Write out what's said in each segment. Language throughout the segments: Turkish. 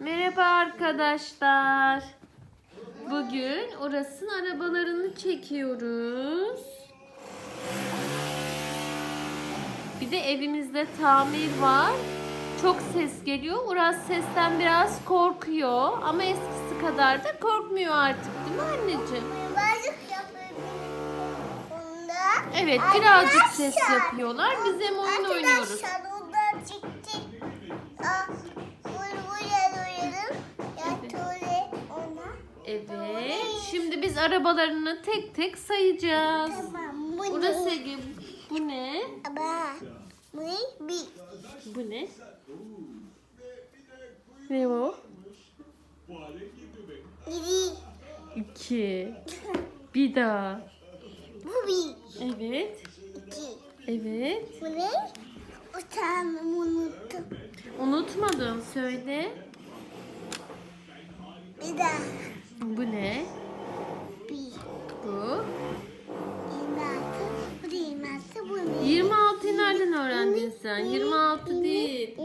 Merhaba arkadaşlar. Bugün Uras'ın arabalarını çekiyoruz. Bir de evimizde tamir var. Çok ses geliyor. Uras sesten biraz korkuyor. Ama eskisi kadar da korkmuyor artık değil mi anneciğim? Evet birazcık ses yapıyorlar. Biz hem oyun oynuyoruz. Biz arabalarını tek tek sayacağız. Tamam. Bu Uras ne? Bu ne? Aba. Bu ne? Bu ne? Ne o? İri. İki. Bir daha. Bu bir. Evet. İki. Evet. Bu ne? Utanmam unuttum. Unutmadım. Söyle. Bir daha. Bu ne? Öğrendin sen? 26 değil.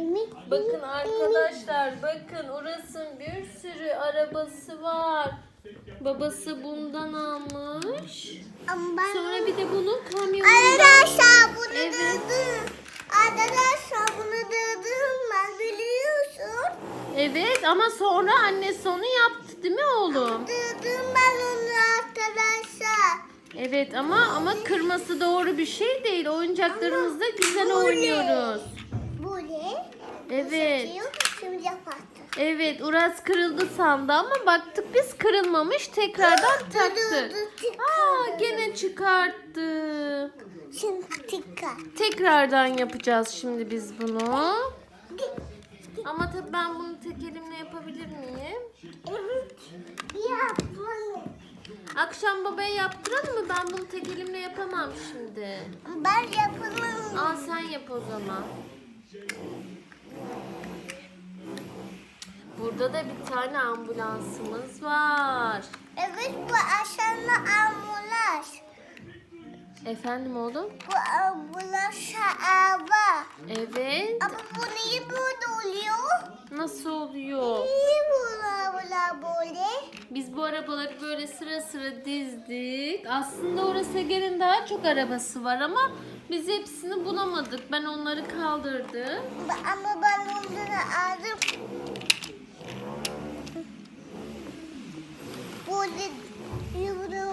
Bakın arkadaşlar bakın Uras'ın bir sürü arabası var. Babası bundan almış. Sonra bir de bunun kamyonundan. Arkadaşlar bunu Evet. dövdüm. Arkadaşlar bunu dövdüm ben biliyorsun. Evet ama sonra annesi onu yaptı değil mi oğlum? Arkadaşlar. Evet ama ama kırması doğru bir şey değil. Oyuncaklarımızla güzel bu ne? oynuyoruz. Bu ne? Evet. Evet Uras kırıldı sandı ama baktık biz kırılmamış tekrardan taktık. Aa gene çıkarttı. Şimdi tıkka. Tekrardan yapacağız şimdi biz bunu. Ama tabii ben bunu tek elimle yapabilir miyim? Evet. Yapmalı. Akşam babaya yaptıralım mı? Ben bunu tek elimle yapamam şimdi. Ben yapamam. Al sen yap o zaman. Burada da bir tane ambulansımız var. Evet bu aşağıda ambulans. Efendim oğlum? Bu ambulans araba. Evet. Ama bu niye burada oluyor? Nasıl oluyor? Niye bu araba böyle? Biz bu arabaları böyle sıra sıra dizdik. Aslında orası Ege'nin daha çok arabası var ama biz hepsini bulamadık. Ben onları kaldırdım. Ama ben onları aldım. Böyle yıldırımı